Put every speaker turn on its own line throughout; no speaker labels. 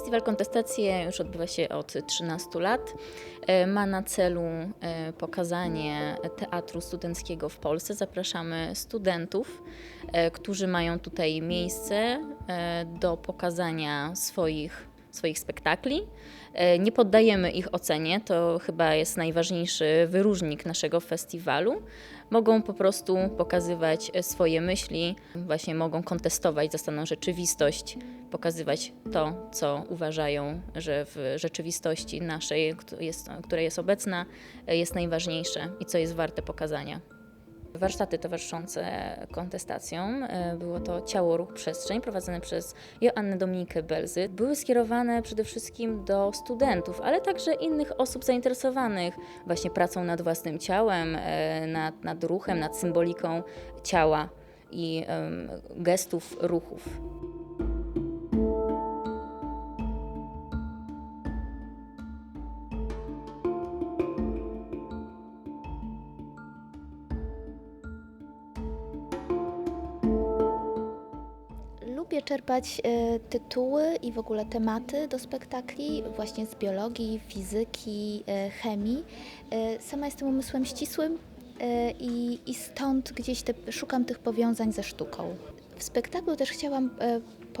Festiwal Kontestacje już odbywa się od 13 lat. E, Ma na celu e, pokazanie teatru studenckiego w Polsce. Zapraszamy studentów, e, którzy mają tutaj miejsce do pokazania swoich, swoich spektakli. E, Nie poddajemy ich ocenie, to chyba jest najważniejszy wyróżnik naszego festiwalu. Mogą po prostu pokazywać e, swoje myśli, właśnie mogą kontestować zastaną rzeczywistość, pokazywać to, co uważają, że w rzeczywistości naszej, która jest obecna, e, jest najważniejsze i co jest warte pokazania. Warsztaty towarzyszące kontestacjom, e, było to Ciało, Ruch, Przestrzeń, prowadzone przez Joannę Dominikę Belzy. Były skierowane przede wszystkim do studentów, ale także innych osób zainteresowanych właśnie pracą nad własnym ciałem, e, nad, nad ruchem, nad symboliką ciała i gestów, ruchów.
Lubię czerpać e, tytuły i w ogóle tematy do spektakli właśnie z biologii, fizyki, e, chemii. E, sama jestem umysłem ścisłym i, i stąd gdzieś te, szukam tych powiązań ze sztuką. W spektaklu też chciałam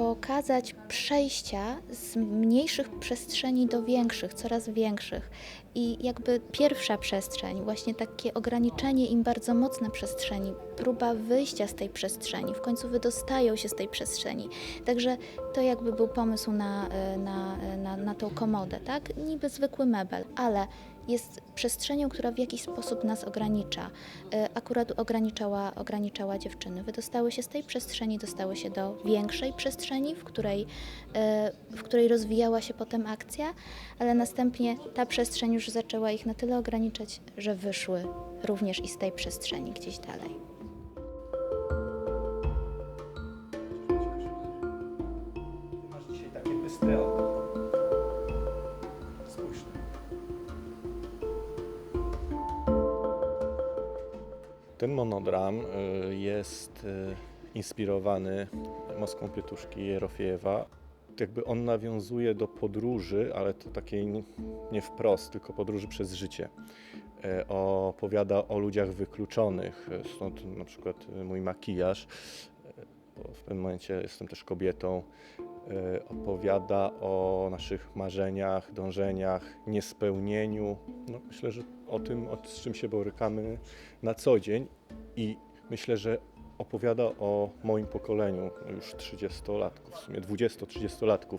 pokazać przejścia z mniejszych przestrzeni do większych, coraz większych. I jakby pierwsza przestrzeń, właśnie takie ograniczenie im bardzo mocne przestrzeni, próba wyjścia z tej przestrzeni, w końcu wydostają się z tej przestrzeni. Także to jakby był pomysł na, e, na, e, na, na tą komodę, tak? Niby zwykły mebel, ale jest przestrzenią, która w jakiś sposób nas ogranicza. E, Akurat ograniczała, ograniczała dziewczyny. Wydostały się z tej przestrzeni, dostały się do większej przestrzeni, w której, e, w której rozwijała się potem akcja, ale następnie ta przestrzeń już zaczęła ich na tyle ograniczać, że wyszły również i z tej przestrzeni gdzieś dalej.
Ten monodram y, jest y, inspirowany Moską Pietuszki Jerofiejewa. Jakby on nawiązuje do podróży, ale to takiej nie- wprost, tylko podróży przez życie. E, Opowiada o ludziach wykluczonych, e, stąd na przykład e, mój makijaż, e, w pewnym momencie jestem też kobietą. E, Opowiada o naszych marzeniach, dążeniach, niespełnieniu. No, myślę, że o tym, z czym się borykamy na co dzień i myślę, że opowiada o moim pokoleniu, już 30-latków, w sumie 20-30-latków,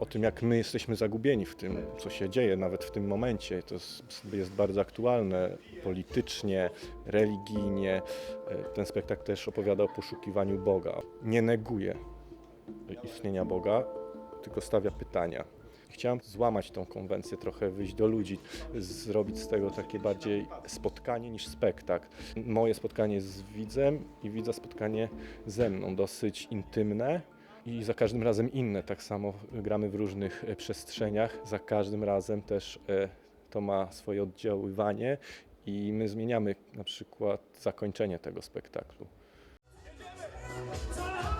o tym, jak my jesteśmy zagubieni w tym, co się dzieje, nawet w tym momencie. To jest, jest bardzo aktualne politycznie, religijnie. E, Ten spektakl też opowiada o poszukiwaniu Boga. Nie neguje istnienia Boga, tylko stawia pytania. Chciałem złamać tą konwencję, trochę wyjść do ludzi, zrobić z tego takie bardziej spotkanie niż spektakl. Moje spotkanie z widzem i widza spotkanie ze mną, dosyć intymne i za każdym razem inne. Tak samo gramy w różnych e, przestrzeniach, za każdym razem też e, to ma swoje oddziaływanie i my zmieniamy na przykład zakończenie tego spektaklu.
Co